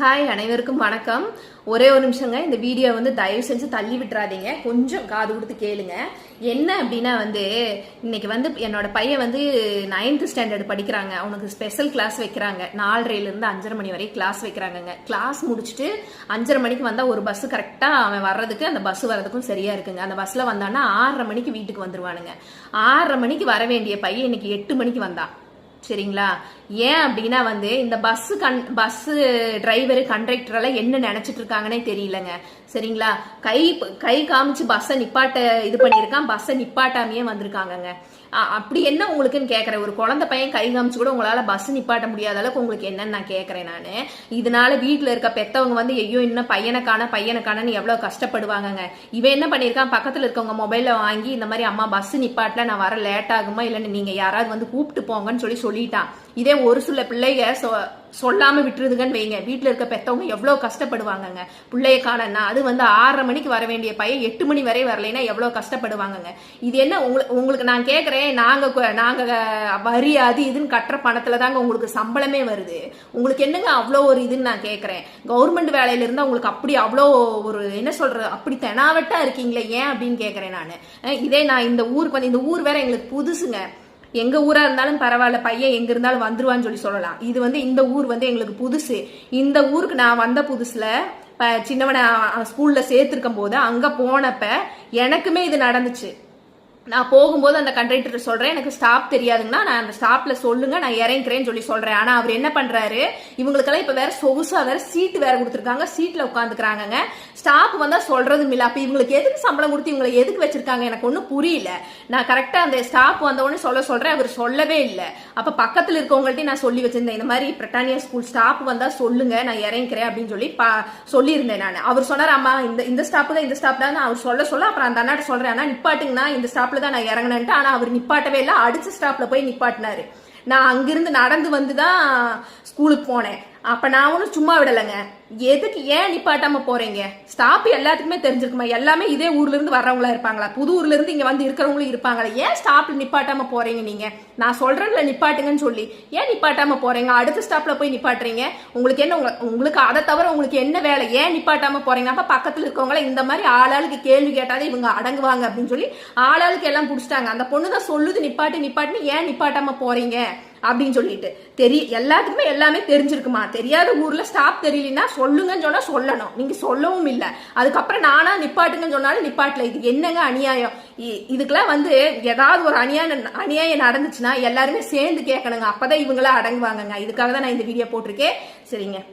Hi அனைவருக்கும் வணக்கம். ஒரே ஒரு நிமிஷங்க இந்த வீடியோ வந்து தயவு செஞ்சு தள்ளி விட்டுறாதீங்க. கொஞ்சம் காது கொடுத்து கேளுங்க. என்ன அப்படின்னா வந்து இன்னைக்கு வந்து என்னோட பையன் வந்து நைன்த் ஸ்டாண்டர்ட் படிக்கிறாங்க. அவனுக்கு ஸ்பெஷல் கிளாஸ் வைக்கிறாங்க. நாலரைலேருந்து அஞ்சரை மணி வரைக்கும் கிளாஸ் வைக்கிறாங்கங்க. கிளாஸ் முடிச்சுட்டு அஞ்சரை மணிக்கு வந்தால் ஒரு பஸ் கரெக்டாக அவன் வர்றதுக்கு அந்த பஸ் வர்றதுக்கும் சரியா இருக்குங்க. அந்த பஸ்ஸில் வந்தான்னா ஆறரை மணிக்கு வீட்டுக்கு வந்துருவானுங்க. ஆறரை மணிக்கு வர வேண்டிய பையன் இன்னைக்கு எட்டு மணிக்கு வந்தான். சரிங்களா? ஏன் அப்படின்னா வந்து இந்த பஸ்ஸு கண் பஸ்ஸு டிரைவரு கண்டக்டரெல்லாம் என்ன நினைச்சிட்டு இருக்காங்கன்னே தெரியலங்க. சரிங்களா? கை கை காமிச்சு பஸ்ஸை நிப்பாட்ட இது பண்ணியிருக்கான் பஸ்ஸை நிப்பாட்டாமையே வந்திருக்காங்கங்க. அப்படி என்ன உங்களுக்குன்னு கேட்குறேன் ஒரு குழந்தை பையன் கை காமிச்சு கூட உங்களால் பஸ் நிப்பாட்ட முடியாத அளவுக்கு உங்களுக்கு என்னன்னு நான் கேட்குறேன் நான். இதனால வீட்டில் இருக்க பெத்தவங்க வந்து ஐயோ இன்னும் பையனுக்கான பையனுக்கானன்னு எவ்வளோ கஷ்டப்படுவாங்கங்க. இவன் என்ன பண்ணியிருக்கான்? பக்கத்தில் இருக்கவங்க மொபைலில் வாங்கி இந்த மாதிரி அம்மா பஸ் நிப்பாட்டில் நான் வர லேட் ஆகுமா? இல்லைன்னு நீங்கள் யாராவது வந்து கூப்பிட்டு போங்கன்னு சொல்லி சொல்லிட்டான். இதே ஒரு சில பிள்ளைங்க சொல்லாமல் சொல்லாம விட்டுருதுங்கன்னு வைங்க. வீட்டில் இருக்க பெத்தவங்க எவ்வளோ கஷ்டப்படுவாங்கங்க. பிள்ளைய காணன்னா அது வந்து ஆறரை மணிக்கு வர வேண்டிய பையன் எட்டு மணி வரை வரலைன்னா எவ்வளோ கஷ்டப்படுவாங்கங்க. இது என்ன உங்களுக்கு உங்களுக்கு நான் கேட்குறேன் நாங்கள் நாங்கள் வரி அது இதுன்னு கட்டுற பணத்தில் தாங்க உங்களுக்கு சம்பளமே வருது. உங்களுக்கு என்னங்க அவ்வளோ ஒரு இதுன்னு நான் கேட்குறேன் கவர்மெண்ட் வேலையில இருந்தால் உங்களுக்கு அப்படி அவ்வளோ ஒரு என்ன சொல்றது அப்படி தெனாவட்டா இருக்கீங்களே ஏன் அப்படின்னு கேட்குறேன் நான். இதே நான் இந்த ஊருக்கு வந்து இந்த ஊர் வேற எங்களுக்கு புதுசுங்க. எங்க ஊரா இருந்தாலும் பரவாயில்ல பையன் எங்க இருந்தாலும் வந்துருவான்னு சொல்லி சொல்லலாம். இது வந்து இந்த ஊர் வந்து எங்களுக்கு புதுசு. இந்த ஊருக்கு நான் வந்த புதுசுல சின்னவனை ஸ்கூல்ல சேர்த்திருக்கும் போது அங்க போனப்ப எனக்குமே இது நடந்துச்சு. நான் போகும்போது அந்த கண்டக்டர் சொல்கிறேன் எனக்கு ஸ்டாப் தெரியாதுங்கன்னா நான் அந்த ஸ்டாப்பில் சொல்லுங்க நான் இறங்கிக்கிறேன்னு சொல்லி சொல்கிறேன் ஆனால் அவர் என்ன பண்ணுறாரு இவங்களுக்கெல்லாம் இப்போ வேற சொகுசாக வேற சீட்டு வேற கொடுத்துருக்காங்க. சீட்டில் உட்காந்துக்கிறாங்கங்க ஸ்டாப் வந்தால் சொல்கிறது இல்லை. அப்போ இவங்களுக்கு எதுக்கு சம்பளம் கொடுத்து இவங்களை எதுக்கு வச்சிருக்காங்க? எனக்கு ஒன்றும் புரியல. நான் கரெக்டாக அந்த ஸ்டாப் வந்தவொடனே சொல்ல சொல்கிறேன் அவர் சொல்லவே இல்லை. அப்போ பக்கத்தில் இருக்கவங்கள்ட்டையும் நான் சொல்லி வச்சிருந்தேன். இந்த மாதிரி பிரிட்டானியா ஸ்கூல் ஸ்டாப் வந்தால் சொல்லுங்க நான் இறங்கிக்கிறேன் அப்படின்னு சொல்லி பா- சொல்லியிருந்தேன் நான். அவர் சொன்னார் அம்மா இந்த இந்த ஸ்டாப் தான் இந்த ஸ்டாப் தான் அவர் சொல்ல சொல்ல அப்புறம் அந்த அண்ணாட்ட சொல்கிறேன் ஆனால் நிப்பாட்டுங்கண்ணா. இந்த ஸ்டாப் ஸ்டாப்ல தான் நான் இறங்கினேன்ட்டு ஆனா அவர் நிப்பாட்டவே இல்லை. அடுத்த ஸ்டாப்ல போய் நிப்பாட்டினாரு. நான் அங்கிருந்து நடந்து வந்து தான் ஸ்கூலுக்கு போனேன். அப்ப நான் ஒன்றும் சும்மா விடலைங்க. எதுக்கு ஏன் நிப்பாட்டாம போறீங்க? ஸ்டாப் எல்லாத்துக்குமே தெரிஞ்சிருக்குமா. எல்லாமே இதே ஊர்ல இருந்து வர்றவங்களா இருப்பாங்களா? புது ஊர்ல இருந்து இங்க வந்து இருக்கிறவங்களும் இருப்பாங்களா? ஏன் ஸ்டாப்ல நிப்பாட்டாம போறீங்க நீங்க? நான் சொல்றேன்ல நிப்பாட்டுங்கன்னு சொல்லி. ஏன் நிப்பாட்டாம போறீங்க? அடுத்த ஸ்டாப்ல போய் நிப்பாட்டுறீங்க? உங்களுக்கு என்ன உங்களுக்கு அதை தவிர உங்களுக்கு என்ன வேலை? ஏன் நிப்பாட்டாம போறீங்க? அப்ப பக்கத்துல இருக்கவங்கள இந்த மாதிரி ஆளாளுக்கு கேள்வி கேட்டாலே இவங்க அடங்குவாங்க அப்படின்னு சொல்லி ஆளாளுக்கு எல்லாம் புடிச்சிட்டாங்க. அந்த பொண்ணு தான் சொல்லுது நிப்பாட்டு நிப்பாட்டுன்னு ஏன் நிப்பாட்டாம போறீங்க? அப்படின்னு சொல்லிட்டு. தெரிய எல்லாத்துக்குமே எல்லாமே தெரிஞ்சிருக்குமா? தெரியாத ஊர்ல ஸ்டாப் தெரியலன்னா சொல்லுங்கன்னு சொன்னா சொல்லணும். நீங்க சொல்லவும் இல்லை. அதுக்கப்புறம் நானா நிப்பாட்டுங்கன்னு சொன்னாலும் நிப்பாட்டல. இது என்னங்க அநியாயம்? இ- இதுக்கெல்லாம் வந்து ஏதாவது ஒரு அநியாயம் அநியாயம் நடந்துச்சுன்னா எல்லாருமே சேர்ந்து கேட்கணுங்க. அப்பதான் இவங்களா அடங்குவாங்கங்க. இதுக்காக தான் நான் இந்த வீடியோ போட்டிருக்கேன். சரிங்க.